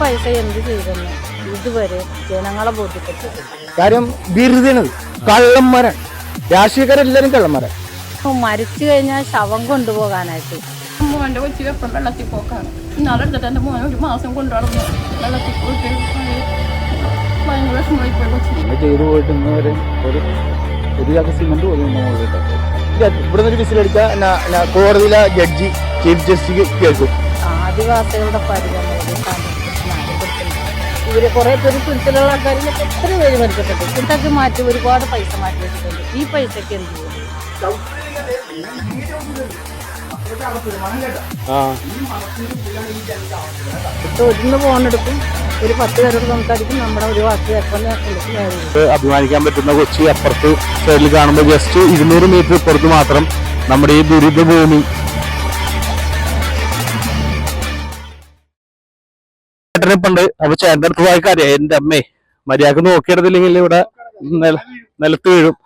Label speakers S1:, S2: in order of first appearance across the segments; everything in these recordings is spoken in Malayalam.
S1: പൈസ എന്ത് ചെയ്തെന്ന് ഇതുവരെ ജനങ്ങളെ ബോധ്യപ്പെട്ടു
S2: കാര്യം വെറുതെയാണത് കള്ളന്മാരാണ്. രാഷ്ട്രീയക്കാരെല്ലാരും കള്ളന്മാരാണ്.
S1: മരിച്ചു കഴിഞ്ഞാൽ ശവം കൊണ്ടുപോകാനായിട്ട്.
S3: മോന്റെ കൊച്ചി എപ്പം വെള്ളത്തിൽ പോക്കാണ്. ഇന്നാളെടുത്തിട്ട് എന്റെ മോനെ ഒരു മാസം കൊണ്ടുനടന്നു വെള്ളത്തിൽ പോയിട്ട് ഭയങ്കര വിഷമമായി പോയി കൊച്ചി
S4: ഇങ്ങനെ ചെയ്തു പോയിട്ട് ഇന്ന് വരെ ഒരു ചാക്ക് സിമെന്റ് പോലും
S2: കോടതിയിലെ ജഡ്ജി ചീഫ് ജസ്റ്റിസ് കേൾക്കും.
S1: ആദിവാസികളുടെ പരിഗണന ഇവർ കുറെ പേര് തുരുത്തിലുള്ള ആൾക്കാരിൽ എത്ര പേര് മരിച്ചിട്ടുണ്ട്. ഇതൊക്കെ മാറ്റി ഒരുപാട് പൈസ മാറ്റി വെച്ചിട്ടുണ്ട്. ഈ പൈസക്ക് എന്ത് ഒരുന്ന് ഫോണെടുക്കും ഒരു പത്ത് പേരോട് സംസാരിക്കും. നമ്മുടെ ഒരു വാക്ക് കേൾക്കുന്ന
S4: അഭിമാനിക്കാൻ പറ്റുന്ന കൊച്ചി അപ്പുറത്ത് സൈഡിൽ കാണുമ്പോൾ ജസ്റ്റ് ഇരുന്നൂറ് മീറ്റർ ഇപ്പുറത്ത് മാത്രം നമ്മുടെ ഈ ദുരിത ഭൂമി ചേട്ടനെ പണ്ട് അപ്പൊ ചേട്ടന്റെ അടുത്ത് പോയ കാര്യം. എന്റെ അമ്മേ മര്യാദയ്ക്ക് നോക്കിയെടുത്തില്ലെങ്കിൽ ഇവിടെ നില- നിലത്ത് വീഴും.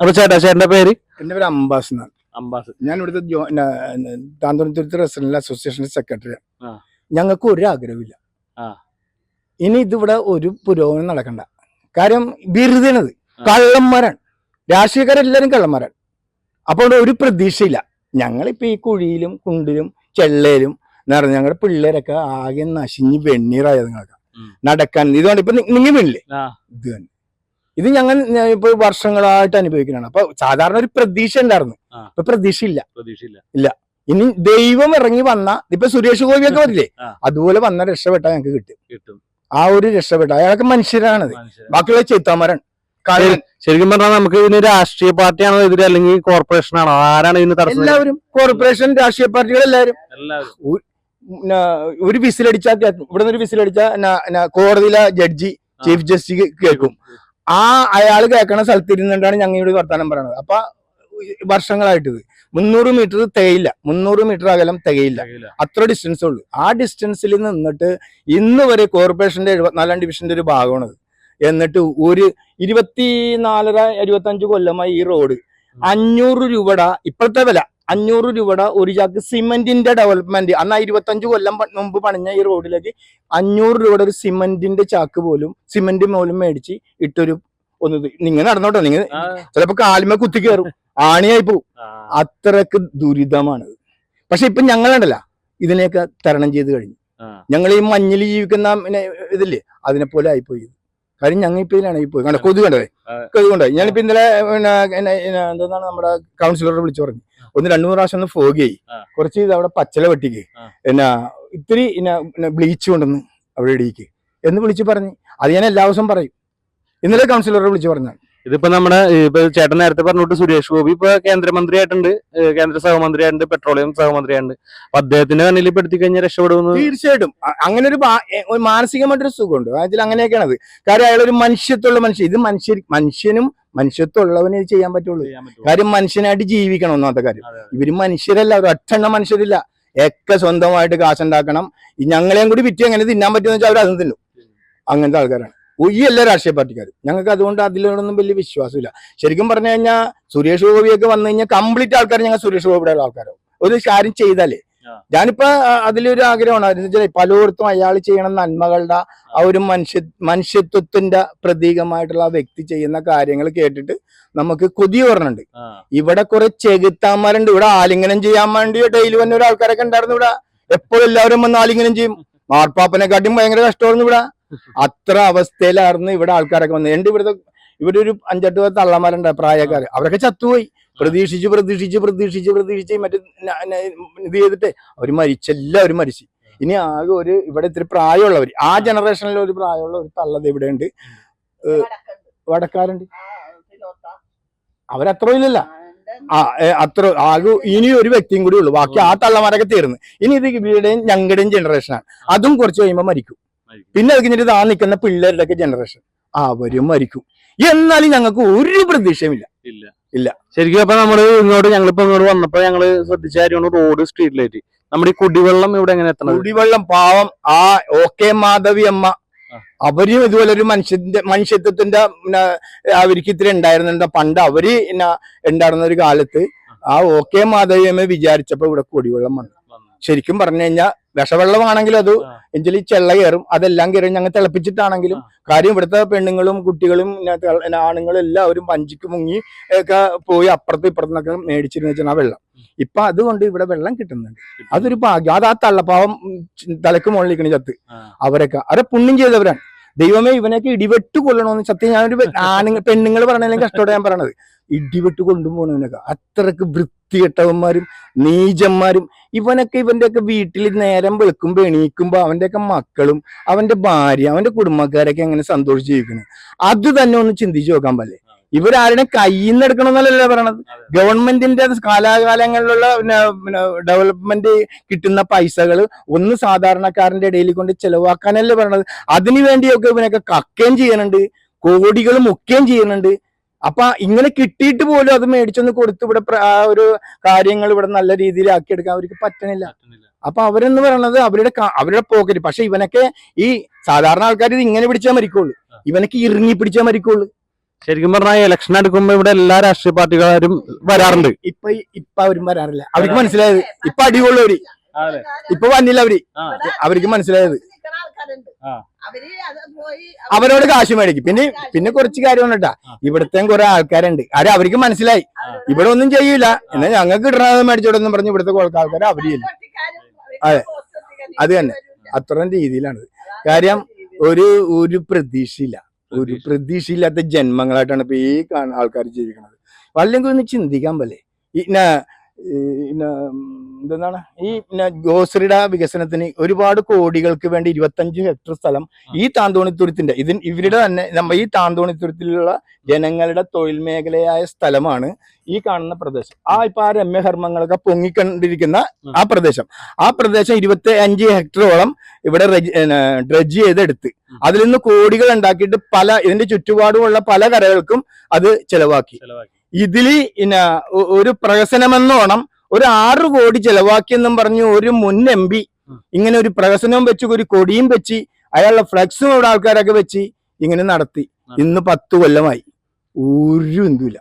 S4: അപ്പൊ ചേട്ടാ ചേട്ടന്റെ പേര്?
S2: എന്റെ പേര് അംബാസ് എന്നാണ്.
S4: അംബാസ്.
S2: ഞാൻ ഇവിടുത്തെ ന- റെസിഡന്റ് അസോസിയേഷൻ സെക്രട്ടറിയാണ്. ഞങ്ങൾക്ക് ഒരു ആഗ്രഹമില്ല. ഇനി ഇതിവിടെ ഒരു പുരോഗമനം നടക്കണ്ട. കാര്യം വെറുതെയാണത്
S4: കള്ളം
S2: കള്ളന്മാരാണ്. രാഷ്ട്രീയക്കാരെല്ലാരും കള്ളന്മാരാണ്. അപ്പോൾ അപ്പൊ ഒരു പ്രതീക്ഷയില്ല. ഞങ്ങളിപ്പോ ഈ കുഴിയിലും കുണ്ടിലും ചെള്ളയിലും നിറഞ്ഞ ഞങ്ങളുടെ പിള്ളേരൊക്കെ ആകെ നശിഞ്ഞ് വെണ്ണീറായത് നിങ്ങൾക്ക്. നടക്കാൻ. ഇതുകൊണ്ട് ഇപ്പൊ നിങ്ങൾ വീണില്ലേ. ഇത് തന്നെ. ഇത് ഞങ്ങൾ ഇപ്പൊ വർഷങ്ങളായിട്ട് അനുഭവിക്കുന്നതാണ് അപ്പൊ സാധാരണ ഒരു പ്രതീക്ഷ ഉണ്ടായിരുന്നു. ഇപ്പൊ പ്രതീക്ഷ
S4: പ്രതീക്ഷയില്ല. ഇല്ല.
S2: ഇനി ദൈവം ഇറങ്ങി വന്ന ഇപ്പൊ സുരേഷ് ഗോപിയൊക്കെ വരില്ലേ? അതുപോലെ വന്ന രക്ഷപ്പെട്ട ഞങ്ങൾക്ക് കിട്ടും. ആ ഒരു രക്ഷപ്പെട്ട. അയാളൊക്കെ മനുഷ്യരാണത്. ബാക്കിയുള്ള ചെത്താമരാണ്. കാരണം
S4: ശരിക്കും പറഞ്ഞാൽ നമുക്ക് ഇതിന് രാഷ്ട്രീയ പാർട്ടിയാണോ എതിരെ അല്ലെങ്കിൽ കോർപ്പറേഷൻ ആണോ? ആരാണ് ഇതിന്
S2: എല്ലാവരും കോർപ്പറേഷൻ രാഷ്ട്രീയ പാർട്ടികൾ എല്ലാവരും. ഒരു വിസിലടിച്ചാൽ ഇവിടെ നിന്ന് ഒരു വിസിലടിച്ചാൽ കോടതിയിലെ ജഡ്ജി ചീഫ് ജസ്റ്റിസ് കേൾക്കും ആ അയാൾ കേൾക്കണ സ്ഥലത്ത് ഇരുന്നിട്ടാണ് ഞങ്ങളുടെ വർത്തമാനം പറയണത്. അപ്പൊ വർഷങ്ങളായിട്ട് ഇത്. മുന്നൂറ് മീറ്റർ തികയില്ല. മുന്നൂറ് മീറ്റർ അകലം തികയില്ല. അത്ര ഡിസ്റ്റൻസ് ഉള്ളു. ആ ഡിസ്റ്റൻസിൽ നിന്നിട്ട് ഇന്ന് വരെ കോർപ്പറേഷന്റെ എഴുപത്തിനാലാം ഡിവിഷന്റെ ഒരു ഭാഗമാണത്. എന്നിട്ട് ഒരു ഇരുപത്തിനാലര ഇരുപത്തഞ്ച് കൊല്ലമായി ഈ റോഡ് അഞ്ഞൂറ് രൂപയുടെ ഇപ്പോഴത്തെ വില. അഞ്ഞൂറ് രൂപയുടെ ഒരു ചാക്ക് സിമെന്റിന്റെ ഡെവലപ്മെന്റ് അന്ന് ഇരുപത്തഞ്ച് കൊല്ലം മുമ്പ് പണിഞ്ഞ ഈ റോഡിലേക്ക് അഞ്ഞൂറ് രൂപയുടെ ഒരു സിമെന്റിന്റെ ചാക്ക് പോലും സിമെന്റ് പോലും മേടിച്ച് ഇട്ടൊരു ഒന്ന് നിങ്ങൾ നടന്നോട്ടോ നിങ്ങൾ. ചിലപ്പോ കാലിമ കുത്തി കയറും ആണിയായി പോവും. അത്രയ്ക്ക് ദുരിതമാണ് പക്ഷെ ഇപ്പൊ ഞങ്ങളുണ്ടല്ല ഇതിനെയൊക്കെ തരണം ചെയ്ത് കഴിഞ്ഞു. ഞങ്ങൾ ഈ മഞ്ഞിൽ ജീവിക്കുന്ന ഇതില്ലേ അതിനെ പോലെ ആയിപ്പോയി. കാര്യം ഞങ്ങൾ ഇപ്പൊ ഇതിലാണ് പോയി കണ്ട? കൊതു
S4: കണ്ടത്.
S2: കൊതു കൊണ്ടത് ഞാനിപ്പോ ഇന്നലെ പിന്നെ എന്താണ് നമ്മുടെ കൗൺസിലറോട് വിളിച്ചു പറഞ്ഞു. ഒന്ന് രണ്ടു മൂന്ന് പ്രാവശ്യം ഒന്ന് ഫോഗ് ചെയ്യും
S4: ആ.
S2: കുറച്ച് ഇത് അവിടെ പച്ചല വെട്ടിക്ക്. എന്നാ ഇത്തിരി ബ്ലീച്ച് കൊണ്ടുവന്നു അവിടെ ഇടിക്ക് എന്ന് വിളിച്ച് പറഞ്ഞു. അത് ഞാൻ എല്ലാ ദിവസവും പറയും. ഇന്നലെ കൗൺസിലറെ വിളിച്ചു പറഞ്ഞു
S4: ഇതിപ്പോ നമ്മുടെ ഇപ്പൊ ചേട്ടൻ നേരത്തെ പറഞ്ഞിട്ട് സുരേഷ് ഗോപി ഇപ്പൊ കേന്ദ്രമന്ത്രിയായിട്ടുണ്ട്. കേന്ദ്ര സഹമന്ത്രിയായിട്ടുണ്ട് പെട്രോളിയം സഹമന്ത്രിയായിട്ടുണ്ട്. അപ്പൊ അദ്ദേഹത്തിന്റെ കണ്ണിൽ പെടുത്തി കഴിഞ്ഞാൽ രക്ഷപ്പെടുമെന്ന്
S2: തീർച്ചയായിട്ടും. അങ്ങനെ ഒരു മാനസികമായിട്ടൊരു സുഖമുണ്ട്. അതിൽ അങ്ങനെയൊക്കെയാണത്. കാര്യം കാര്യം ഒരു മനുഷ്യത്തുള്ള മനുഷ്യൻ ഇത് മനുഷ്യ മനുഷ്യനും മനുഷ്യത്തുള്ളവനെ ചെയ്യാൻ പറ്റുള്ളൂ. കാര്യം മനുഷ്യനായിട്ട് ജീവിക്കണം ഒന്നാമത്തെ കാര്യം. ഇവർ മനുഷ്യരല്ല ഒരു ഒറ്റെണ്ണ മനുഷ്യരില്ല. ഒക്കെ സ്വന്തമായിട്ട് കാശുണ്ടാക്കണം. ഞങ്ങളെയും കൂടി വിറ്റ് എങ്ങനെ തിന്നാൻ പറ്റുമെന്ന് വെച്ചാൽ അവർ അതും തിന്നും. അങ്ങനത്തെ ആൾക്കാരാണ്. ഈ എല്ലാ രാഷ്ട്രീയ പാർട്ടിക്കാരും. ഞങ്ങൾക്ക് അതുകൊണ്ട് അതിലൊന്നും വലിയ വിശ്വാസമില്ല. ശരിക്കും പറഞ്ഞു കഴിഞ്ഞാൽ സുരേഷ് ഗോപിയൊക്കെ വന്നു കഴിഞ്ഞാൽ കംപ്ലീറ്റ് ആൾക്കാർ ഞങ്ങൾ സുരേഷ് ഗോപിയുടെ ആൾക്കാരോ ഒരു കാര്യം ചെയ്താലേ. ഞാനിപ്പോ അതിലൊരു ആഗ്രഹമാണ്. പലയിടത്തും അയാൾ ചെയ്യണ നന്മകളുടെ ആ ഒരു മനുഷ്യ മനുഷ്യത്വത്തിന്റെ പ്രതീകമായിട്ടുള്ള ആ വ്യക്തി ചെയ്യുന്ന കാര്യങ്ങൾ കേട്ടിട്ട് നമുക്ക് കൊതി പറഞ്ഞുണ്ട് ഇവിടെ കുറെ ചെകുത്താന്മാരുണ്ട്. ഇവിടെ ആലിംഗനം ചെയ്യാൻ വേണ്ടി ഡെയിലി വന്ന ഒരു ആൾക്കാരൊക്കെ ഉണ്ടായിരുന്നു ഇവിടെ. എപ്പോഴും എല്ലാവരും വന്ന് ആലിംഗനം ചെയ്യും. മാർപ്പാപ്പനെക്കാട്ടിയും ഭയങ്കര കഷ്ടമായിരുന്നു ഇവിടെ. അത്ര അവസ്ഥയിലായിരുന്നു ഇവിടെ ആൾക്കാരൊക്കെ വന്നത്. എന്റെ ഇവിടുത്തെ ഇവിടെ ഒരു അഞ്ചെട്ട് പത്ത് തള്ളമാരുണ്ട് പ്രായക്കാർ അവരൊക്കെ ചത്തുപോയി. പ്രതീക്ഷിച്ച് പ്രതീക്ഷിച്ച് പ്രതീക്ഷിച്ച് പ്രതീക്ഷിച്ച് മറ്റേ ഇത് ചെയ്തിട്ട് അവർ മരിച്ചു എല്ലാവരും മരിച്ചു. ഇനി ആകെ ഒരു ഇവിടെ ഇത്തിരി പ്രായമുള്ളവർ ആ ജനറേഷനിൽ ഒരു പ്രായമുള്ള ഒരു തള്ളത് ഇവിടെ ഉണ്ട് വടക്കാരുണ്ട്. അവരത്ര ഇല്ലല്ല ആ അത്ര ആകെ ഇനി ഒരു വ്യക്തിയും കൂടി ഉള്ളൂ. ബാക്കി ആ തള്ളമാരൊക്കെ തീർന്ന്. ഇനി ഇത് ഇവിടെയും ഞങ്ങളുടെയും ജനറേഷനാണ് അതും കുറച്ച് കഴിയുമ്പോൾ മരിക്കും. പിന്നെ അത് കഴിഞ്ഞിട്ട് ആ നിൽക്കുന്ന പിള്ളേരുടെ ഒക്കെ ജനറേഷൻ അവരും മരിക്കും. എന്നാലും ഞങ്ങൾക്ക് ഒരു പ്രതീക്ഷയുമില്ല.
S4: ഇല്ല.
S2: ഇല്ല.
S4: ശരിക്കും അപ്പൊ നമ്മൾ ഇങ്ങോട്ട് ഞങ്ങളിപ്പോ ഇങ്ങോട്ട് വന്നപ്പോ ഞങ്ങൾ ശ്രദ്ധിച്ച കാര്യമാണ് റോഡ് സ്ട്രീറ്റ് ലൈറ്റ് നമ്മുടെ ഈ കുടിവെള്ളം ഇവിടെ എങ്ങനെ എത്തണം
S2: കുടിവെള്ളം പാവം ആ ഓക്കെ മാധവി അമ്മ. അവരും ഇതുപോലെ ഒരു മനുഷ്യന്റെ മനുഷ്യത്വത്തിന്റെ അവർക്ക് ഇത്തിരി ഉണ്ടായിരുന്നുണ്ട് പണ്ട് അവർ ഉണ്ടായിരുന്ന ഒരു കാലത്ത് ആ ഓക്കെ മാധവി അമ്മ വിചാരിച്ചപ്പോ ഇവിടെ കുടിവെള്ളം വന്നു. ശരിക്കും പറഞ്ഞു കഴിഞ്ഞാൽ വിഷവെള്ളമാണെങ്കിലും അത് എഞ്ചിൽ ചെള്ള കയറും അതെല്ലാം കയറി ഞങ്ങൾ തിളപ്പിച്ചിട്ടാണെങ്കിലും കാര്യം ഇവിടുത്തെ പെണ്ണുങ്ങളും കുട്ടികളും ആണുങ്ങളും എല്ലാവരും പഞ്ചിക്ക് മുങ്ങി ഒക്കെ പോയി അപ്പുറത്തും ഇപ്പുറത്തുനിന്നൊക്കെ മേടിച്ചിരുന്നു വെച്ചാൽ ആ വെള്ളം. ഇപ്പൊ അതുകൊണ്ട് ഇവിടെ വെള്ളം കിട്ടുന്നുണ്ട്. അതൊരു ഭാഗ്യം. അത് ആ തള്ളപ്പാവം തലക്ക് മുകളിലിരിക്കണ ചത്ത്. അവരൊക്കെ. അവരെ പുണ്യം ചെയ്തവരാണ്. ദൈവമേ ഇവനൊക്കെ ഇടിവെട്ട് കൊല്ലണമെന്ന് സത്യം ഞാനൊരു ആണുങ്ങൾ പെണ്ണുങ്ങൾ പറഞ്ഞാലും കഷ്ടോടെ ഞാൻ പറയണത്. ഇടിവെട്ട് കൊണ്ടുപോകണവനൊക്കെ അത്രയ്ക്ക് വൃത്തികെട്ടവന്മാരും നീചന്മാരും ഇവനൊക്കെ ഇവന്റെയൊക്കെ വീട്ടിൽ നേരം വെളുക്കുമ്പോ എണീക്കുമ്പോ അവന്റെയൊക്കെ മക്കളും അവന്റെ ഭാര്യ അവന്റെ കുടുംബക്കാരൊക്കെ എങ്ങനെ സന്തോഷിച്ച് ജീവിക്കുന്നത് അത് തന്നെ ഒന്ന് ചിന്തിച്ചു നോക്കാൻ പറ്റേ ഇവരാരുടെ കയ്യിൽ നിന്ന് എടുക്കണമെന്നല്ലല്ലോ പറയണത്. ഗവൺമെന്റിന്റെ കാലാകാലങ്ങളിലുള്ള ഡെവലപ്മെന്റ് കിട്ടുന്ന പൈസകൾ ഒന്ന് സാധാരണക്കാരന്റെ ഇടയിൽ കൊണ്ട് ചെലവാക്കാനല്ലേ പറയണത്. അതിനു വേണ്ടിയൊക്കെ ഇവനൊക്കെ കക്കുകയും ചെയ്യുന്നുണ്ട് കോടികൾ മുക്കുകയും ചെയ്യുന്നുണ്ട് അപ്പൊ ഇങ്ങനെ കിട്ടിയിട്ട് പോലും അത് മേടിച്ചൊന്ന് കൊടുത്ത് ഇവിടെ ആ ഒരു കാര്യങ്ങൾ ഇവിടെ നല്ല രീതിയിൽ ആക്കിയെടുക്കാൻ അവർക്ക് പറ്റണില്ല. അപ്പൊ അവരെന്ന് പറയണത് അവരുടെ അവരുടെ പോക്കറ്റ്. പക്ഷെ ഇവനൊക്കെ ഈ സാധാരണ ആൾക്കാർ ഇത് ഇങ്ങനെ പിടിച്ചാൽ മരിക്കുള്ളൂ. ഇവനൊക്കെ ഇറങ്ങി പിടിച്ചാൽ മരിക്കുള്ളൂ.
S4: ശരിക്കും പറഞ്ഞാൽ ഇലക്ഷൻ എടുക്കുമ്പോ ഇവിടെ എല്ലാ രാഷ്ട്രീയ പാർട്ടിക്കാരും വരാറുണ്ട്.
S2: ഇപ്പൊ ഇപ്പൊ അവരും വരാറില്ല. അവർക്ക് മനസ്സിലായത്? ഇപ്പൊ അടിപൊളി
S4: അവർ
S2: ഇപ്പൊ വന്നില്ല
S4: അവർ.
S2: അവർക്ക് മനസ്സിലായത്.
S4: ആ.
S5: അവർ അത് പോയി
S2: അവരോട് കാശ് മേടിക്കും. പിന്നെ പിന്നെ കുറച്ച് കാര്യം കേട്ടാ. ഇവിടുത്തെ കുറെ ആൾക്കാരുണ്ട്. അത് അവർക്ക് മനസ്സിലായി. ഇവിടെ ഒന്നും ചെയ്യൂല. എന്നാ ഞങ്ങൾക്ക് കിട്ടണത് മേടിച്ചോടൊന്നും പറഞ്ഞ് ഇവിടുത്തെ കുറച്ച് ആൾക്കാർ അവരില്ല. അതെ. അത് തന്നെ. അത്തരം രീതിയിലാണ്. കാര്യം ഒരു ഒരു പ്രതീക്ഷയില്ല. ഒരു പ്രതീക്ഷയില്ലാത്ത ജന്മങ്ങളായിട്ടാണ് ഇപ്പൊ ഈ ആൾക്കാർ ജീവിക്കുന്നത് അല്ലെങ്കിൽ ഒന്ന് ചിന്തിക്കാൻ പോലെ ഈ ന- ഈ ന- എന്താണ് ഈ പിന്നെ ഗ്രോസറിയുടെ വികസനത്തിന് ഒരുപാട് കോടികൾക്ക് വേണ്ടി ഇരുപത്തഞ്ച് ഹെക്ടർ സ്ഥലം ഈ താന്തോണിത്തുരുത്തിന്റെ ഇതിന് ഇവരുടെ തന്നെ നമ്മ ഈ താന്തോണിത്തുരുത്തിലുള്ള ജനങ്ങളുടെ തൊഴിൽ മേഖലയായ സ്ഥലമാണ് ഈ കാണുന്ന പ്രദേശം. ആ ഇപ്പൊ ആ രമ്യഹർമ്മങ്ങളൊക്കെ പൊങ്ങിക്കൊണ്ടിരിക്കുന്ന ആ പ്രദേശം. ആ പ്രദേശം ഇരുപത്തി അഞ്ച് ഹെക്ടറോളം ഇവിടെ ഡ്രഡ്ജ് ചെയ്തെടുത്ത് അതിൽ നിന്ന് കോടികൾ ഉണ്ടാക്കിയിട്ട് പല ഇതിന്റെ ചുറ്റുപാടുമുള്ള പല കരകൾക്കും അത് ചെലവാക്കി. ഇതിൽ ഒ- ഒരു പ്രഹസനമെന്നോണം ഒരു ആറ് കോടി ചെലവാക്കിയെന്നും പറഞ്ഞു ഒരു മുൻ എം പി ഇങ്ങനെ ഒരു പ്രഹസനവും വെച്ച് ഒരു കൊടിയും വെച്ച് അയാളുടെ ഫ്ലക്സും ഇവിടെ ആൾക്കാരൊക്കെ വെച്ച് ഇങ്ങനെ നടത്തി. ഇന്ന് പത്ത് കൊല്ലമായി. ഒരു എന്തുമില്ല.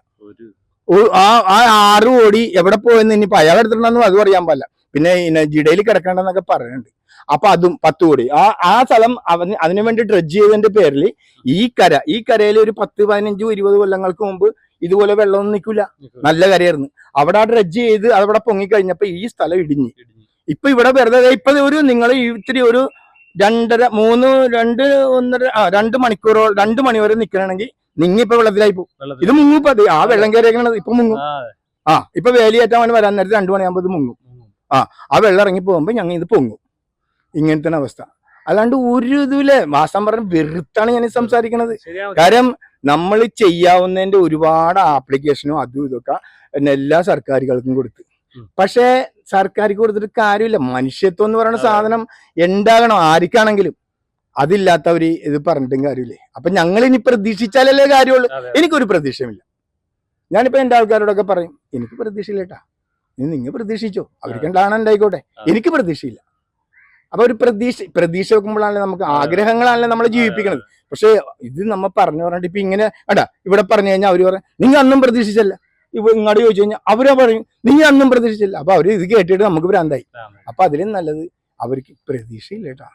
S2: ആ ആ ആറ് കോടി എവിടെ പോയെന്ന് ഇനിയിപ്പോ അയാൾ എടുത്തിട്ടുണ്ടെന്നും അതും അറിയാൻ പാടില്ല. പിന്നെ ജിഡയിൽ കിടക്കണ്ടെന്നൊക്കെ പറയുന്നുണ്ട് അപ്പൊ അതും പത്ത് കോടി. ആ ആ സ്ഥലം അവന് അതിനു വേണ്ടി ഡ്രഡ്ജ് ചെയ്തതിന്റെ പേരിൽ ഈ കര ഈ കരയിൽ ഒരു പത്ത് പതിനഞ്ചും ഇരുപത് കൊല്ലങ്ങൾക്ക് മുമ്പ് ഇതുപോലെ വെള്ളമൊന്നും നിൽക്കില്ല നല്ല കരയായിരുന്നു. അവിടെ ആ ഡ്രഡ്ജ് ചെയ്ത് അതവിടെ പൊങ്ങിക്കഴിഞ്ഞപ്പോ ഈ സ്ഥലം ഇടിഞ്ഞ്. ഇപ്പൊ ഇവിടെ വെറുതെ ഇപ്പൊ ഒരു നിങ്ങൾ ഇത്തിരി ഒരു രണ്ടര മൂന്ന് രണ്ട് ഒന്നര ആ രണ്ട് മണിക്കൂറോ രണ്ട് മണി വരെ നിൽക്കണമെങ്കിൽ നിങ്ങിപ്പോ വെള്ളത്തിലായി പോകും ഇത് മുങ്ങിപ്പോ അത് ആ വെള്ളം കയറിയേക്കണത് ഇപ്പൊ മുങ്ങും. ആ ഇപ്പൊ വേലിയേറ്റാൻ വേണ്ടി വരാൻ നേരത്തെ രണ്ടു മണിയാകുമ്പോൾ ഇത് മുങ്ങും. ആ ആ വെള്ളം ഇറങ്ങി പോകുമ്പോ ഞങ്ങൾ ഇത് പൊങ്ങും. ഇങ്ങനത്തെ അവസ്ഥ. അല്ലാണ്ട് ഒരു ഇതുമില്ലേ മാസം പറഞ്ഞ് വെറുത്താണ് ഞാൻ സംസാരിക്കുന്നത് സംസാരിക്കണത് കാര്യം നമ്മൾ ചെയ്യാവുന്നതിന്റെ ഒരുപാട് ആപ്ലിക്കേഷനും അതും ഇതൊക്കെ എല്ലാ സർക്കാരുകൾക്കും കൊടുത്ത്. പക്ഷേ സർക്കാർക്ക് കൊടുത്തിട്ട് കാര്യമില്ല. മനുഷ്യത്വം എന്ന് പറയുന്ന സാധനം ഉണ്ടാകണം ആർക്കാണെങ്കിലും. അതില്ലാത്തവര് ഇത് പറഞ്ഞിട്ടും കാര്യമില്ലേ? അപ്പൊ ഞങ്ങൾ ഇനി പ്രതീക്ഷിച്ചാലല്ലേ കാര്യമുള്ളൂ. എനിക്കൊരു പ്രതീക്ഷയുമില്ല. ഞാനിപ്പോ എന്റെ ആൾക്കാരോടൊക്കെ പറയും എനിക്ക് പ്രതീക്ഷയില്ല കേട്ടാ ഇനി നിങ്ങൾ പ്രതീക്ഷിച്ചോ. അവർക്ക് ഉണ്ടാകണം ഉണ്ടായിക്കോട്ടെ എനിക്ക് പ്രതീക്ഷയില്ല. അപ്പൊ ഒരു പ്രതീക്ഷ പ്രതീക്ഷ വെക്കുമ്പോഴാണല്ലോ നമുക്ക് ആഗ്രഹങ്ങളാണല്ലോ നമ്മളെ ജീവിപ്പിക്കുന്നത് പക്ഷെ ഇത് നമ്മ പറഞ്ഞു പറഞ്ഞിട്ട് ഇപ്പൊ ഇങ്ങനെ അടാ ഇവിടെ പറഞ്ഞു കഴിഞ്ഞാൽ അവർ പറയും നിങ്ങൾ അന്നും പ്രതീക്ഷിച്ചല്ല. ഇവ ഇങ്ങോട്ട് ചോദിച്ചു കഴിഞ്ഞാൽ അവരെ പറയും നീ അന്നും പ്രതീക്ഷിച്ചില്ല. അപ്പൊ അവർ ഇത് കേട്ടിട്ട് നമുക്ക് ഭ്രാന്തായി. അപ്പൊ അതിലും നല്ലത് അവർക്ക് പ്രതീക്ഷയില്ല കേട്ടാ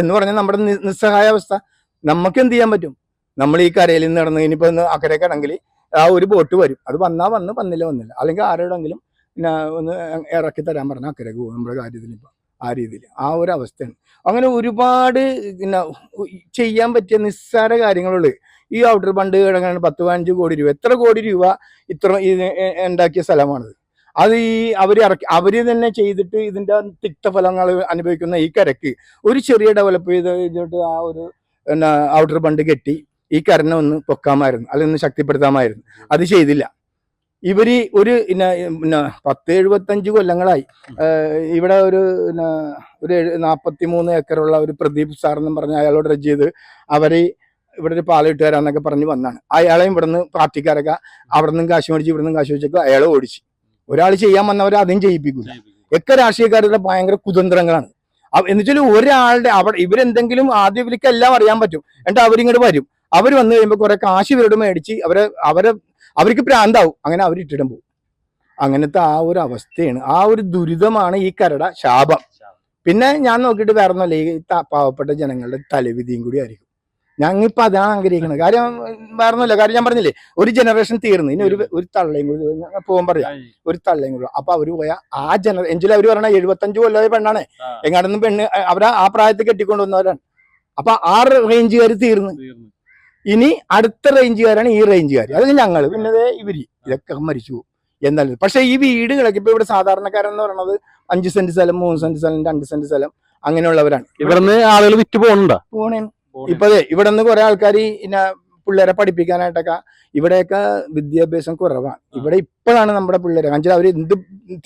S2: എന്ന് പറഞ്ഞാൽ നമ്മുടെ നിസ്സഹായ നിസ്സഹായാവസ്ഥ നമുക്ക് എന്ത് ചെയ്യാൻ പറ്റും? നമ്മൾ ഈ കരയിൽ നിന്ന് നടന്ന് ഇനിയിപ്പോ ഒന്ന് കിടങ്കിൽ ആ ഒരു ബോട്ട് വരും. അത് വന്നാ വന്ന് വന്നില്ല വന്നില്ല. അല്ലെങ്കിൽ ആരോടെങ്കിലും ഒന്ന് ഇറക്കി തരാൻ പറഞ്ഞാൽ അക്കരക്ക് പോകും നമ്മുടെ കാര്യത്തിന് ഇപ്പൊ ആ രീതിയിൽ ആ ഒരു അവസ്ഥയാണ്. അങ്ങനെ ഒരുപാട് പിന്നെ ചെയ്യാൻ പറ്റിയ നിസ്സാര കാര്യങ്ങളുള്ള. ഈ ഔട്ടർ ബണ്ട് കിടങ്ങാണ് പത്ത് പതിനഞ്ച് കോടി രൂപ എത്ര കോടി രൂപ ഇത്ര ഉണ്ടാക്കിയ സ്ഥലമാണിത്. അത് ഈ അവർ ഇറക്കി അവർ തന്നെ ചെയ്തിട്ട് ഇതിന്റെ തിക്തഫലങ്ങൾ അനുഭവിക്കുന്ന ഈ കരക്ക് ഒരു ചെറിയ ഡെവലപ്പ് ചെയ്ത് കഴിഞ്ഞിട്ട് ആ ഒരു പിന്നെ ഔട്ടർ ബണ്ട് കെട്ടി ഈ കരനെ ഒന്ന് പൊക്കാമായിരുന്നു അല്ലെങ്കിൽ ഒന്ന് ശക്തിപ്പെടുത്താമായിരുന്നു. അത് ചെയ്തില്ല. ഇവർ ഒരു പിന്നെ പിന്നെ പത്ത് എഴുപത്തഞ്ച് കൊല്ലങ്ങളായി ഇവിടെ ഒരു പിന്നെ ഒരു നാൽപ്പത്തി മൂന്ന് ഏക്കറുള്ള ഒരു പ്രദീപ് സാർ എന്ന് പറഞ്ഞ അയാളോട് റെജ് ചെയ്ത് അവർ ഇവിടെ ഒരു പാലം ഇട്ട് തരാന്നൊക്കെ പറഞ്ഞ് വന്നാണ്. അയാളെയും ഇവിടുന്ന് പാർട്ടിക്കാരൊക്കെ അവിടെ നിന്നും കാശ് മേടിച്ച് ഇവിടെ നിന്നും കാശ് വെച്ചൊക്കെ അയാളെ ഓടിച്ച്. ഒരാൾ ചെയ്യാൻ വന്നവരെ അതും ചെയ്യിപ്പിക്കൂല ഒക്കെ രാഷ്ട്രീയക്കാരുടെ ഭയങ്കര കുതന്ത്രങ്ങളാണ്. എന്നുവെച്ചാൽ ഒരാളുടെ അവിടെ ഇവരെന്തെങ്കിലും ആദ്യം ഇവർക്ക് എല്ലാം അറിയാൻ പറ്റും. എന്നിട്ട് അവരിങ്ങോട്ട് വരും. അവർ വന്നു കഴിയുമ്പോൾ കുറെ കാശ് ഇവരോട് മേടിച്ച് അവരെ അവരെ അവർക്ക് പ്രാന്താവും അങ്ങനെ അവർ ഇട്ടിടം പോകും. അങ്ങനത്തെ ആ ഒരു അവസ്ഥയാണ്. ആ ഒരു ദുരിതമാണ് ഈ കരട ശാപം. പിന്നെ ഞാൻ നോക്കിയിട്ട് വേറെ ഒന്നല്ല ഈ പാവപ്പെട്ട ജനങ്ങളുടെ തലവിധിയും കൂടി ആയിരിക്കും. ഞങ്ങിപ്പോ അതാണ് ആഗ്രഹിക്കുന്നത്. കാര്യം വേറെ ഒന്നുമില്ല കാര്യം ഞാൻ പറഞ്ഞില്ലേ ഒരു ജനറേഷൻ തീർന്നു. ഇനി ഒരു ഒരു തള്ളയും കൂടി പോകാൻ പറയാം. ഒരു തള്ളയും കൂടി. അപ്പൊ അവർ പോയ ആ ജന എഞ്ചിൽ അവർ പറഞ്ഞ എഴുപത്തഞ്ചു കൊല്ലമായ പെണ്ണാണ്. എങ്ങാടൊന്നും പെണ്ണ് അവരാ ആ പ്രായത്തിൽ കെട്ടിക്കൊണ്ടുവന്നവരാണ് അപ്പൊ ആ റേഞ്ചുകാർ തീർന്നു. ഇനി അടുത്ത റേഞ്ചുകാരാണ് ഈ റേഞ്ചുകാർ അത് ഞങ്ങൾ പിന്നെ ദേ ഇവർ. ഇതൊക്കെ മരിച്ചു പോകും എന്നാലും പക്ഷെ ഈ വീടുകളൊക്കെ ഇപ്പൊ ഇവിടെ സാധാരണക്കാരെന്ന് പറയുന്നത് അഞ്ച് സെന്റ് സ്ഥലം മൂന്ന് സെന്റ് സ്ഥലം രണ്ട് സെന്റ് സ്ഥലം അങ്ങനെയുള്ളവരാണ്.
S4: ഇവിടുന്ന് ആളുകൾ വിറ്റ് പോകുന്നുണ്ടോ
S2: പോണേ. ഇപ്പൊ അതെ ഇവിടെ നിന്ന് കുറെ ആൾക്കാർ ഇന്ന പിള്ളേരെ പഠിപ്പിക്കാനായിട്ടൊക്കെ ഇവിടെയൊക്കെ വിദ്യാഭ്യാസം കുറവാണ്. ഇവിടെ ഇപ്പോഴാണ് നമ്മുടെ പിള്ളേരെ. കാരണം അവർ എന്ത്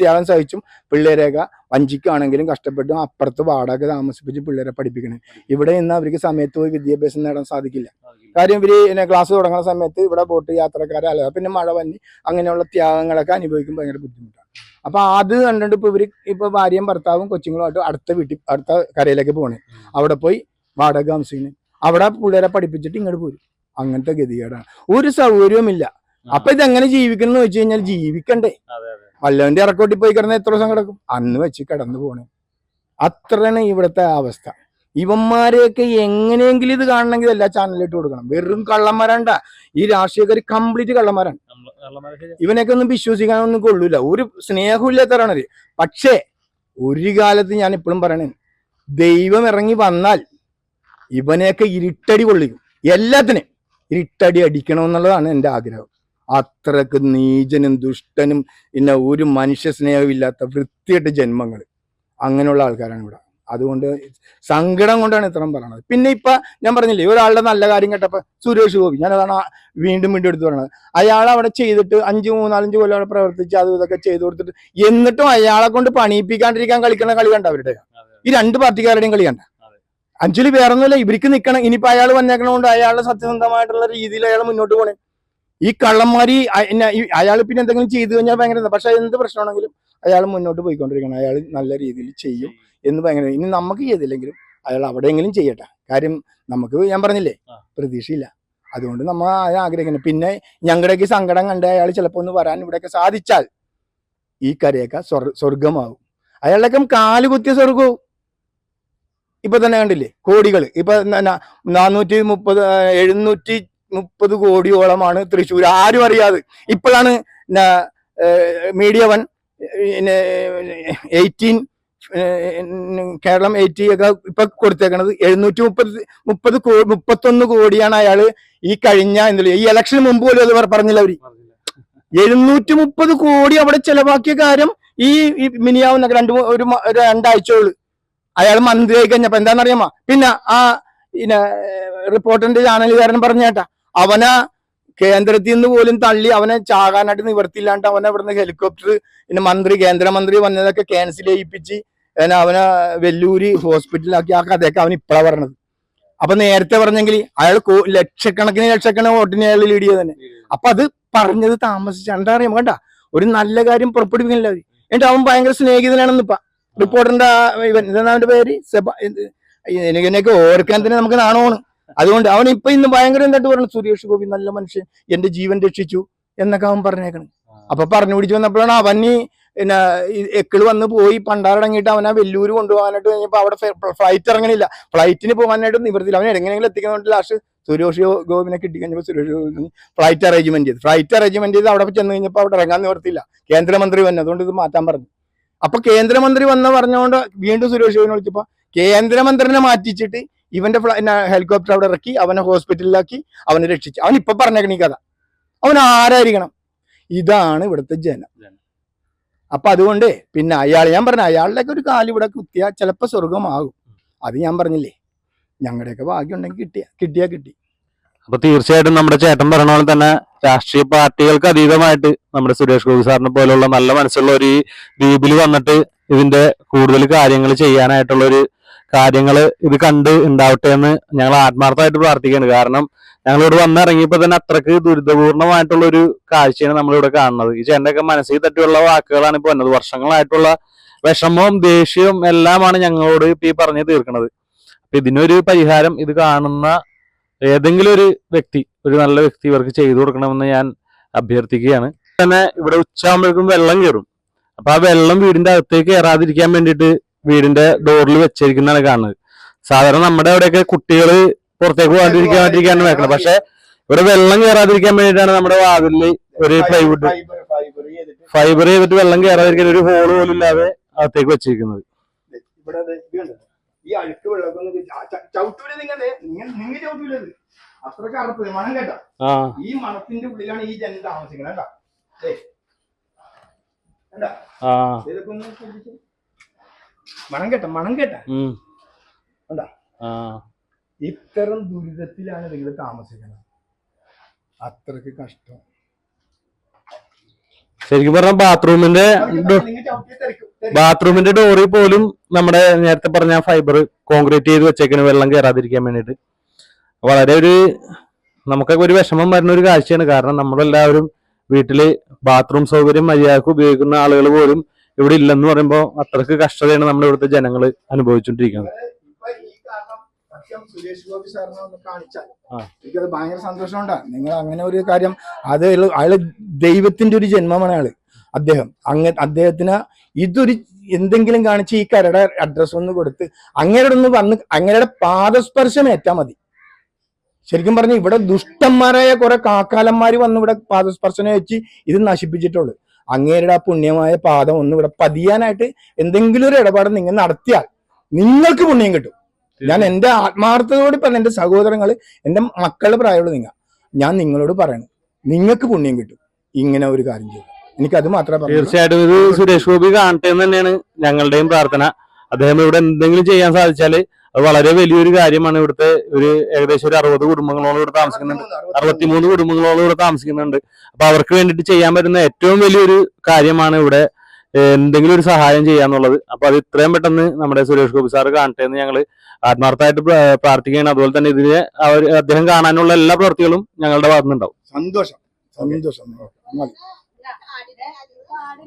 S2: ത്യാഗം സഹിച്ചും പിള്ളേരെയൊക്കെ വഞ്ചിക്കുകയാണെങ്കിലും കഷ്ടപ്പെട്ടും അപ്പുറത്ത് വാടക താമസിപ്പിച്ച് പിള്ളേരെ പഠിപ്പിക്കണേ. ഇവിടെ നിന്ന് അവർക്ക് സമയത്ത് പോയി വിദ്യാഭ്യാസം നേടാൻ സാധിക്കില്ല. കാര്യം ഇവർ ഇങ്ങനെ ക്ലാസ് തുടങ്ങുന്ന സമയത്ത് ഇവിടെ ബോട്ട് യാത്രക്കാരെ അല്ല പിന്നെ മഴ വന്നി അങ്ങനെയുള്ള ത്യാഗങ്ങളൊക്കെ അനുഭവിക്കുമ്പോൾ ഭയങ്കര ബുദ്ധിമുട്ടാണ്. അപ്പൊ അത് കണ്ടിട്ട് ഇപ്പൊ ഇവർ ഇപ്പൊ ഭാര്യയും ഭർത്താവും കൊച്ചുങ്ങളുമായിട്ട് അടുത്ത വീട്ടിൽ അടുത്ത കരയിലേക്ക് പോണേ. അവിടെ പോയി വാടക താമസിക്കണേ. അവിടെ പിള്ളേരെ പഠിപ്പിച്ചിട്ട് ഇങ്ങോട്ട് പോരും. അങ്ങനത്തെ ഗതികേടാണ്. ഒരു സൗകര്യവുമില്ല. അപ്പൊ ഇതെങ്ങനെ ജീവിക്കണം എന്ന് വെച്ച് കഴിഞ്ഞാൽ ജീവിക്കണ്ടേ? വല്ലവന്റെ ഇറക്കോട്ടി പോയി കിടന്ന എത്ര ദിവസം കിടക്കും? അന്ന് വെച്ച് കിടന്നു പോണേ. അത്രയാണ് ഇവിടുത്തെ അവസ്ഥ. ഇവന്മാരെയൊക്കെ എങ്ങനെയെങ്കിലും ഇത് കാണണമെങ്കിൽ എല്ലാ ചാനലിട്ട് കൊടുക്കണം. വെറും കള്ളന്മാരണ്ട. ഈ രാഷ്ട്രീയക്കാർ കംപ്ലീറ്റ് കള്ളന്മാരാണ്. ഇവനൊക്കെ ഒന്നും വിശ്വസിക്കാനൊന്നും കൊള്ളൂല. ഒരു സ്നേഹമില്ലാത്തവരാണത് പക്ഷേ ഒരു കാലത്ത് ഞാൻ ഇപ്പോഴും പറയണേ. ദൈവം ഇറങ്ങി വന്നാൽ ഇവനെയൊക്കെ ഇരുട്ടടി കൊള്ളിക്കും. എല്ലാത്തിനും ഇരുട്ടടി അടിക്കണം എന്നുള്ളതാണ് എന്റെ ആഗ്രഹം. അത്രയ്ക്ക് നീചനും ദുഷ്ടനും പിന്നെ ഒരു മനുഷ്യ സ്നേഹമില്ലാത്ത വൃത്തിയായിട്ട് ജന്മങ്ങൾ അങ്ങനെയുള്ള ആൾക്കാരാണ് ഇവിടെ. അതുകൊണ്ട് സങ്കടം കൊണ്ടാണ് ഇത്രയും പറയണത്. പിന്നെ ഇപ്പൊ ഞാൻ പറഞ്ഞില്ലേ ഒരാളുടെ നല്ല കാര്യം കേട്ടപ്പോ സുരേഷ് ഗോപി ഞാൻ അതാണ് വീണ്ടും വീണ്ടും എടുത്തു പറയണത്. അയാൾ അവിടെ ചെയ്തിട്ട് അഞ്ച് മൂന്നാലഞ്ച് കൊല്ലം അവിടെ പ്രവർത്തിച്ച് അത് ഇതൊക്കെ ചെയ്തു കൊടുത്തിട്ട് എന്നിട്ടും അയാളെ കൊണ്ട് പണിയിപ്പിക്കാണ്ടിരിക്കാൻ കളിക്കണ കളി കണ്ട അവരുടെ. ഈ രണ്ട് പാർട്ടിക്കാരുടെയും കളി കണ്ട. ആക്ച്വലി വേറെ ഒന്നുമില്ല ഇവർക്ക് നിൽക്കണം ഇനിയിപ്പോ അയാൾ വന്നേക്കണോണ്ട് അയാളുടെ സത്യസന്ധമായിട്ടുള്ള രീതിയിൽ അയാൾ മുന്നോട്ട് പോണേ. ഈ കള്ളന്മാരി അയാൾ പിന്നെ എന്തെങ്കിലും ചെയ്തു കഴിഞ്ഞാൽ ഭയങ്കര പക്ഷെ എന്ത് പ്രശ്നമാണെങ്കിലും അയാൾ മുന്നോട്ട് പോയിക്കൊണ്ടിരിക്കണം. അയാൾ നല്ല രീതിയിൽ ചെയ്യും എന്ന് ഭയങ്കര ഇനി നമുക്ക് ചെയ്തില്ലെങ്കിലും അയാൾ അവിടെയെങ്കിലും ചെയ്യട്ടെ. കാര്യം നമുക്ക് ഞാൻ പറഞ്ഞില്ലേ. പ്രതീക്ഷയില്ല. അതുകൊണ്ട് നമ്മൾ ആഗ്രഹിക്കുന്നത് പിന്നെ ഞങ്ങളുടെയൊക്കെ സങ്കടം കണ്ട് അയാൾ ചിലപ്പോൾ ഒന്ന് വരാൻ ഇവിടെയൊക്കെ സാധിച്ചാൽ ഈ കരയൊക്കെ സ്വർ- സ്വർഗമാവും അയാളുടെയൊക്കെ കാൽ കുത്തിയ സ്വർഗവും ഇപ്പൊ തന്നെ കണ്ടില്ലേ? കോടികൾ ഇപ്പൊ നാനൂറ്റി മുപ്പത് എഴുന്നൂറ്റി മുപ്പത് കോടിയോളമാണ് തൃശ്ശൂർ ആരും അറിയാതെ. ഇപ്പോഴാണ് media one eighteen Keralam eighty ഒക്കെ ഇപ്പൊ കൊടുത്തേക്കണത് എഴുന്നൂറ്റി മുപ്പത് മുപ്പത് മുപ്പത്തൊന്ന് കോടിയാണ് അയാൾ ഈ കഴിഞ്ഞ എന്തില്ല ഈ ഇലക്ഷന് മുമ്പ് പോലും അത് പറ- പറഞ്ഞില്ല അവർ. എഴുന്നൂറ്റി മുപ്പത് കോടി അവിടെ ചെലവാക്കിയ കാര്യം ഈ മിനിയാവുന്ന രണ്ട് ഒരു രണ്ടാഴ്ചയുള്ളു അയാൾ മന്ത്രിയായി കഴിഞ്ഞപ്പോ എന്താണെന്നറിയാമോ? പിന്നെ ആ പിന്നെ റിപ്പോർട്ടറിന്റെ ചാനലുകാരൻ പറഞ്ഞേട്ടാ അവനെ കേന്ദ്രത്തിൽ നിന്ന് പോലും തള്ളി അവനെ ചാകാനായിട്ട് നിവർത്തിയില്ലാണ്ട് അവനെ ഇവിടുന്ന് ഹെലികോപ്റ്റർ പിന്നെ മന്ത്രി കേന്ദ്രമന്ത്രി വന്നതൊക്കെ ക്യാൻസൽ ചെയ്യിപ്പിച്ച് പിന്നെ അവനെ വെല്ലൂരി ഹോസ്പിറ്റലിലാക്കി ആ കഥയൊക്കെ അവൻ ഇപ്പഴാ പറഞ്ഞത്. അപ്പൊ നേരത്തെ പറഞ്ഞെങ്കിൽ അയാൾ ലക്ഷക്കണക്കിന് ലക്ഷക്കണക്കിന് വോട്ടിന് അയാൾ ലീഡ് ചെയ്ത് തന്നെ. അപ്പൊ അത് പറഞ്ഞത് താമസിച്ച് എന്താ അറിയാം വേണ്ട ഒരു നല്ല കാര്യം പുറപ്പെടുവിക്കുന്നില്ല അവർ. എന്നിട്ട് അവൻ ഭയങ്കര സ്നേഹിതനാണെന്ന് ഇപ്പൊ റിപ്പോർട്ടറിന്റെ ആ ഇവൻ ഇതെന്നാ അവന്റെ പേര്? എനിക്കെന്നൊക്കെ ഓർക്കാൻ തന്നെ നമുക്ക് നാണമാണ്. അതുകൊണ്ട് അവൻ ഇപ്പൊ ഇന്ന് ഭയങ്കര എന്തായിട്ട് പറഞ്ഞു സുരേഷ് ഗോപി നല്ല മനുഷ്യൻ എന്റെ ജീവൻ രക്ഷിച്ചു എന്നൊക്കെ അവൻ പറഞ്ഞേക്കണം. അപ്പൊ പറഞ്ഞു പിടിച്ചു വന്നപ്പോഴാണ് അവന് പിന്നെ എക്കിൾ വന്ന് പോയി പണ്ടാറടങ്ങിയിട്ട് അവനെ വെല്ലൂര് കൊണ്ടുപോകാനായിട്ട് കഴിഞ്ഞപ്പോ അവിടെ ഫ്ലൈറ്റ് ഇറങ്ങണില്ല. ഫ്ലൈറ്റിന് പോകാനായിട്ട് നിവൃത്തിയില്ല. അവൻ എങ്ങനെയെങ്കിലും എത്തിക്കുന്നതുകൊണ്ട് ലാസ്റ്റ് സുരേഷ് ഗോപിനെ കിട്ടി കഴിഞ്ഞപ്പോൾ സുരേഷ് ഗോപി ഫ്ലൈറ്റ് അറേഞ്ച്മെന്റ് ചെയ്ത്. ഫ്ലൈറ്റ് അറേഞ്ച്മെന്റ് ചെയ്ത് അവിടെ ചെന്ന് കഴിഞ്ഞപ്പോൾ അവിടെ ഇറങ്ങാൻ നിവർത്തിയില്ല കേന്ദ്രമന്ത്രി വന്നു അതുകൊണ്ട് ഇത് മാറ്റാൻ പറഞ്ഞു. അപ്പൊ കേന്ദ്രമന്ത്രി വന്ന പറഞ്ഞുകൊണ്ട് വീണ്ടും സുരേഷ് ഗോപിനെ വിളിച്ചപ്പോ കേന്ദ്രമന്ത്രിനെ മാറ്റിച്ചിട്ട് ഇവന്റെ ഹെലികോപ്റ്റർ അവിടെ ഇറക്കി അവനെ ഹോസ്പിറ്റലിലാക്കി അവനെ രക്ഷിച്ചു. അവൻ ഇപ്പൊ പറഞ്ഞേക്കണ ഈ കഥ. അവൻ ആരായിരിക്കണം? ഇതാണ് ഇവിടുത്തെ ജനം. അപ്പൊ അതുകൊണ്ട് പിന്നെ അയാൾ ഞാൻ പറഞ്ഞ അയാളുടെയൊക്കെ ഒരു കാൽ ഇവിടെ കുത്തിയാൽ ചിലപ്പോ സ്വർഗമാകും അത് ഞാൻ പറഞ്ഞില്ലേ ഞങ്ങളുടെയൊക്കെ ഭാഗ്യം ഉണ്ടെങ്കിൽ കിട്ടിയ കിട്ടിയാ കിട്ടി.
S4: അപ്പൊ തീർച്ചയായിട്ടും നമ്മുടെ ചേട്ടൻ പറഞ്ഞ പോലെ തന്നെ രാഷ്ട്രീയ പാർട്ടികൾക്ക് അതീതമായിട്ട് നമ്മുടെ സുരേഷ് ഗോപി സാറിനെ പോലെയുള്ള നല്ല മനസ്സുള്ള ഒരു ദ്വീപിൽ വന്നിട്ട് ഇതിന്റെ കൂടുതൽ കാര്യങ്ങൾ ചെയ്യാനായിട്ടുള്ള ഒരു കാര്യങ്ങൾ ഇത് കണ്ട് ഉണ്ടാവട്ടെ എന്ന് ഞങ്ങൾ ആത്മാർത്ഥമായിട്ട് പ്രാർത്ഥിക്കുകയാണ്. കാരണം ഞങ്ങൾ ഇവിടെ വന്നിറങ്ങിയപ്പോ തന്നെ അത്രയ്ക്ക് ദുരിതപൂർണമായിട്ടുള്ള ഒരു കാഴ്ചയാണ് നമ്മളിവിടെ കാണുന്നത്. ഈ ചേട്ടന്റെയൊക്കെ മനസ്സിൽ തട്ടിയുള്ള വാക്കുകളാണ് ഇപ്പൊ വന്നത്. വർഷങ്ങളായിട്ടുള്ള വിഷമവും ദേഷ്യവും എല്ലാമാണ് ഞങ്ങളോട് ഇപ്പൊ ഈ പറഞ്ഞു തീർക്കുന്നത് അപ്പം ഇതിനൊരു പരിഹാരം ഇത് കാണുന്ന ഏതെങ്കിലും ഒരു വ്യക്തി ഒരു നല്ല വ്യക്തി ഇവർക്ക് ചെയ്തു കൊടുക്കണമെന്ന് ഞാൻ അഭ്യർത്ഥിക്കുകയാണ്. തന്നെ ഇവിടെ ഉച്ചയാകുമ്പോഴേക്കും വെള്ളം കയറും അപ്പൊ ആ വെള്ളം വീടിന്റെ അകത്തേക്ക് കയറാതിരിക്കാൻ വേണ്ടിയിട്ട് വീടിന്റെ ഡോറിൽ വെച്ചിരിക്കുന്നതാണ് കാണുന്നത്. സാധാരണ നമ്മുടെ അവിടെയൊക്കെ കുട്ടികൾ പുറത്തേക്ക് പോകാണ്ടിരിക്കാൻ വേണ്ടിയിരിക്കാണ് വെക്കണം പക്ഷെ ഇവിടെ വെള്ളം കയറാതിരിക്കാൻ വേണ്ടിയിട്ടാണ് നമ്മുടെ വാതിലിൽ ഒരു പ്ലൈവുഡ്
S2: ഫൈബർ ചെയ്തിട്ട്.
S4: വെള്ളം കയറാതിരിക്കാൻ ഒരു ഹോൾ പോലും ഇല്ലാതെ അകത്തേക്ക് വെച്ചിരിക്കുന്നത്.
S2: ഇവിടെ? ഈ അഴുക്ക് വെള്ളമൊക്കെ ചവിട്ടൂല നിങ്ങൾ ദേ, നിങ്ങൾ നിങ്ങൾ ചവിട്ടൂലത്. അത്രയ്ക്ക് അറപ്പ് മണം കേട്ടോ. ഈ മണത്തിന്റെ ഉള്ളിലാണ് ഈ ജനം താമസിക്കുന്നത് കേട്ടോ.
S4: ആ.
S2: ഇതൊക്കെ ഒന്ന് ശ്രദ്ധിച്ചേ. മണം കേട്ട മണം കേട്ട.
S4: ഉം.
S2: കണ്ടോ?
S4: ആ.
S2: ഇത്തരം ദുരിതത്തിലാണ് നിങ്ങൾ താമസിക്കുന്നത്. അത്രയ്ക്ക് കഷ്ടം.
S4: ശരിക്കും പറഞ്ഞ ബാത്റൂമിന്റെ ബാത്റൂമിന്റെ ഡോറിൽ പോലും നമ്മുടെ നേരത്തെ പറഞ്ഞ ഫൈബർ കോൺക്രീറ്റ് ചെയ്ത് വെച്ചേക്കണ് വെള്ളം കയറാതിരിക്കാൻ വേണ്ടിയിട്ട്. വളരെ ഒരു നമുക്കൊക്കെ ഒരു വിഷമം വരുന്ന ഒരു കാഴ്ചയാണ്. കാരണം നമ്മളെല്ലാവരും വീട്ടിൽ ബാത്റൂം സൗകര്യം മര്യാദയ്ക്ക് ഉപയോഗിക്കുന്ന ആളുകൾ പോലും ഇവിടെ ഇല്ലെന്ന് പറയുമ്പോൾ അത്രയ്ക്ക് കഷ്ടതയാണ് നമ്മുടെ ഇവിടുത്തെ ജനങ്ങൾ അനുഭവിച്ചുകൊണ്ടിരിക്കുന്നത്
S2: സത്യം സുരേഷ് ഗോപി സാറിനെ ഒന്ന് കാണിച്ചാൽ. എനിക്കത് ഭയങ്കര സന്തോഷമുണ്ടാ. നിങ്ങൾ അങ്ങനെ ഒരു കാര്യം അത് അയാൾ അയാൾ ദൈവത്തിന്റെ ഒരു ജന്മമാണ് അയാൾ. അദ്ദേഹം അങ്ങ അദ്ദേഹത്തിന് ഇതൊരു എന്തെങ്കിലും കാണിച്ച് ഈ കരയുടെ അഡ്രസ് ഒന്ന് കൊടുത്ത് അങ്ങയുടെ ഒന്ന് വന്ന് അങ്ങയുടെ പാദസ്പർശം ഏറ്റാ മതി. ശരിക്കും പറഞ്ഞു ഇവിടെ ദുഷ്ടന്മാരായ കുറെ കാക്കാലന്മാര് വന്ന് ഇവിടെ പാദസ്പർശനം വെച്ച് ഇത് നശിപ്പിച്ചിട്ടുള്ളൂ. അങ്ങേരുടെ ആ പുണ്യമായ പാദം ഒന്ന് ഇവിടെ പതിയാനായിട്ട് എന്തെങ്കിലും ഒരു ഇടപാട് നിങ്ങൾ നടത്തിയാൽ നിങ്ങൾക്ക് പുണ്യം കിട്ടും. ഞാൻ എന്റെ ആത്മാർത്ഥതയോട് പറഞ്ഞ എന്റെ സഹോദരങ്ങൾ എന്റെ മക്കളുടെ പ്രായമുള്ള നിങ്ങൾ ഞാൻ നിങ്ങളോട് പറയണം നിങ്ങൾക്ക് പുണ്യം കിട്ടും. ഇങ്ങനെ ഒരു കാര്യം ചെയ്തു എനിക്കത് മാത്രമേ പറയുള്ളൂ
S4: തീർച്ചയായിട്ടും ഇത് സുരേഷ് ഗോപി കാണട്ടെ എന്ന് തന്നെയാണ് ഞങ്ങളുടെയും പ്രാർത്ഥന. അദ്ദേഹം ഇവിടെ എന്തെങ്കിലും ചെയ്യാൻ സാധിച്ചാൽ അത് വളരെ വലിയൊരു കാര്യമാണ് ഇവിടുത്തെ ഒരു ഏകദേശം ഒരു അറുപത് കുടുംബങ്ങളോളം ഇവിടെ താമസിക്കുന്നുണ്ട്. അറുപത്തിമൂന്ന് കുടുംബങ്ങളോളം ഇവിടെ താമസിക്കുന്നുണ്ട്. അപ്പൊ അവർക്ക് വേണ്ടിയിട്ട് ചെയ്യാൻ പറ്റുന്ന ഏറ്റവും വലിയൊരു കാര്യമാണ് ഇവിടെ എന്തെങ്കിലും ഒരു സഹായം ചെയ്യാന്നുള്ളത് അപ്പൊ അത് ഇത്രയും പെട്ടെന്ന് നമ്മുടെ സുരേഷ് ഗോപി സാർ കാണട്ടെ എന്ന് ഞങ്ങൾ ആത്മാർത്ഥമായിട്ട് പ്രാർത്ഥിക്കുകയാണ്. അതുപോലെ തന്നെ ഇതിനെ അവർ അദ്ദേഹം കാണാനുള്ള എല്ലാ പ്രവൃത്തികളും ഞങ്ങളുടെ ഭാഗത്തുനിന്നുണ്ടാവും.
S2: സന്തോഷം. സന്തോഷം. മതി.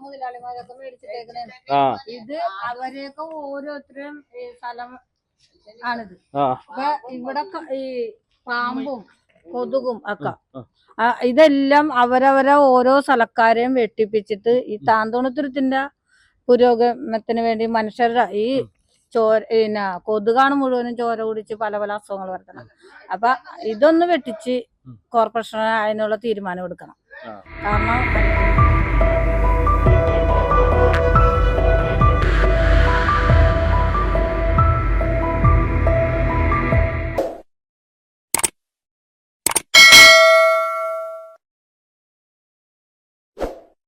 S1: മുതലാളിമാരൊക്കെ മേടിച്ചിട്ടേക്കണേ.
S4: ആ.
S1: ഇത് അവരെയൊക്കെ ഓരോരുത്തരും ഈ സ്ഥലം ആണിത്.
S4: ആ.
S1: അപ്പൊ ഇവിടെ ക- ഈ പാമ്പും കൊതുകും ഒക്കെ.
S4: ആ.
S1: ഇതെല്ലാം അവരവരെ ഓരോ സ്ഥലക്കാരെയും വെട്ടിപ്പിച്ചിട്ട് ഈ താന്തോണത്തുരത്തിന്റെ പുരോഗമനത്തിന് വേണ്ടി മനുഷ്യരുടെ ഈ ചോര പിന്നെ കൊതുകാണ് മുഴുവനും ചോര കുടിച്ച് പല പല അസുഖങ്ങൾ വരുത്തണം അപ്പൊ ഇതൊന്ന് വെട്ടിച്ച് കോർപ്പറേഷൻ അതിനുള്ള തീരുമാനം എടുക്കണം. കാരണം